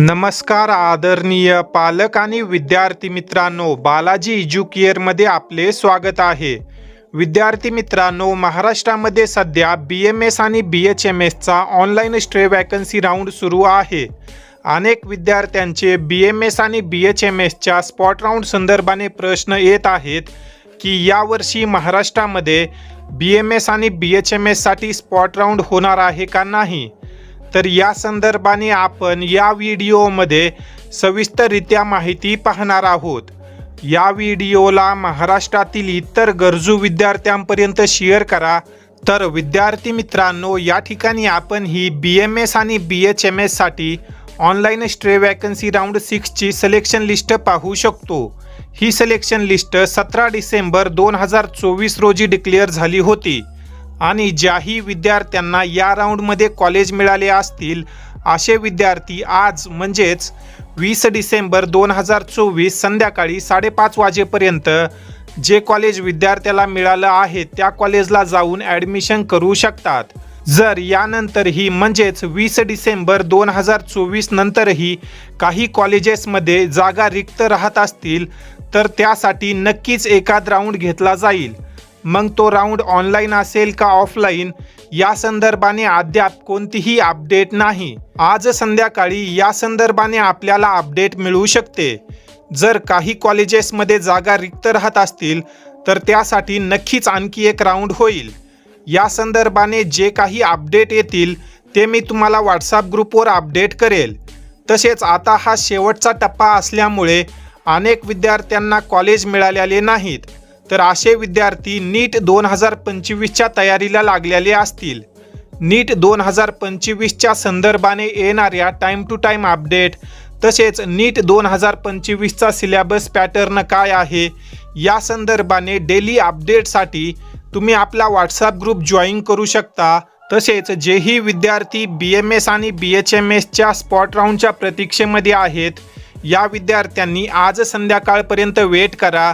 नमस्कार आदरणीय पालक आणि विद्यार्थी मित्रांनो बालाजी एज्युकेअरमध्ये आपले स्वागत आहे. विद्यार्थी मित्रांनो महाराष्ट्रामध्ये सध्या बी एम एस आणि बी एच एम एसचा ऑनलाईन स्ट्रे वॅकन्सी राऊंड सुरू आहे. अनेक विद्यार्थ्यांचे बी एम एस आणि बी एच एम एसच्या स्पॉट राऊंड संदर्भाने प्रश्न येत आहेत की यावर्षी महाराष्ट्रामध्ये बी एम एस आणि बी एच एम एससाठी स्पॉट राऊंड होणार आहे का नाही? तर या संदर्भाने आपण या व्हिडिओमध्ये सविस्तररित्या माहिती पाहणार आहोत. या व्हिडिओला महाराष्ट्रातील इतर गरजू विद्यार्थ्यांपर्यंत शेअर करा. तर विद्यार्थी मित्रांनो या ठिकाणी आपण ही बी एम एस आणि बी एच एम एससाठी ऑनलाईन स्ट्रे वॅकन्सी राऊंड सिक्सची सिलेक्शन लिस्ट पाहू शकतो. ही सिलेक्शन लिस्ट सतरा डिसेंबर दोन हजार चोवीस रोजी डिक्लेअर झाली होती. आणि ज्याही विद्यार्थ्यांना या राऊंडमध्ये कॉलेज मिळाले असतील असे विद्यार्थी आज म्हणजेच वीस डिसेंबर दोन हजार चोवीस संध्याकाळी साडेपाच वाजेपर्यंत जे कॉलेज विद्यार्थ्याला मिळालं आहे त्या कॉलेजला जाऊन ॲडमिशन करू शकतात. जर यानंतरही म्हणजेच वीस डिसेंबर दोन हजार चोवीस नंतरही काही कॉलेजेसमध्ये जागा रिक्त राहत असतील तर त्यासाठी नक्कीच एखाद राऊंड घेतला जाईल. मग तो राऊंड ऑनलाईन असेल का ऑफलाईन या संदर्भाने अद्याप कोणतीही अपडेट नाही. आज संध्याकाळी या संदर्भाने आपल्याला अपडेट मिळू शकते. जर काही कॉलेजेसमध्ये जागा रिक्त राहत असतील तर त्यासाठी नक्कीच आणखी एक राऊंड होईल. या संदर्भाने जे काही अपडेट येतील ते मी तुम्हाला व्हॉट्सअप ग्रुपवर अपडेट करेल. तसेच आता हा शेवटचा टप्पा असल्यामुळे अनेक विद्यार्थ्यांना कॉलेज मिळालेले नाहीत. तर असे विद्यार्थी नीट दोन हजार पंचवीसच्या तयारीला लागलेले असतील. नीट दोन हजार पंचवीसच्या संदर्भाने येणाऱ्या टाईम टू टाईम अपडेट तसेच नीट दोन हजार पंचवीसचा सिलेबस पॅटर्न काय आहे या संदर्भाने डेली अपडेटसाठी तुम्ही आपला व्हॉट्सअप ग्रुप जॉईन करू शकता. तसेच जेही विद्यार्थी बी एम एस आणि बी एच एम एसच्या स्पॉट राऊंडच्या प्रतीक्षेमध्ये आहेत या विद्यार्थ्यांनी आज संध्याकाळपर्यंत वेट करा.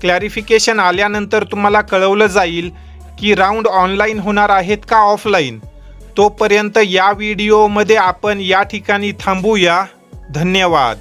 क्लॅरिफिकेशन आल्यानंतर तुम्हाला कळवलं जाईल की राऊंड ऑनलाईन होणार आहेत का ऑफलाईन. तोपर्यंत या व्हिडिओमध्ये आपण या ठिकाणी थांबूया. धन्यवाद.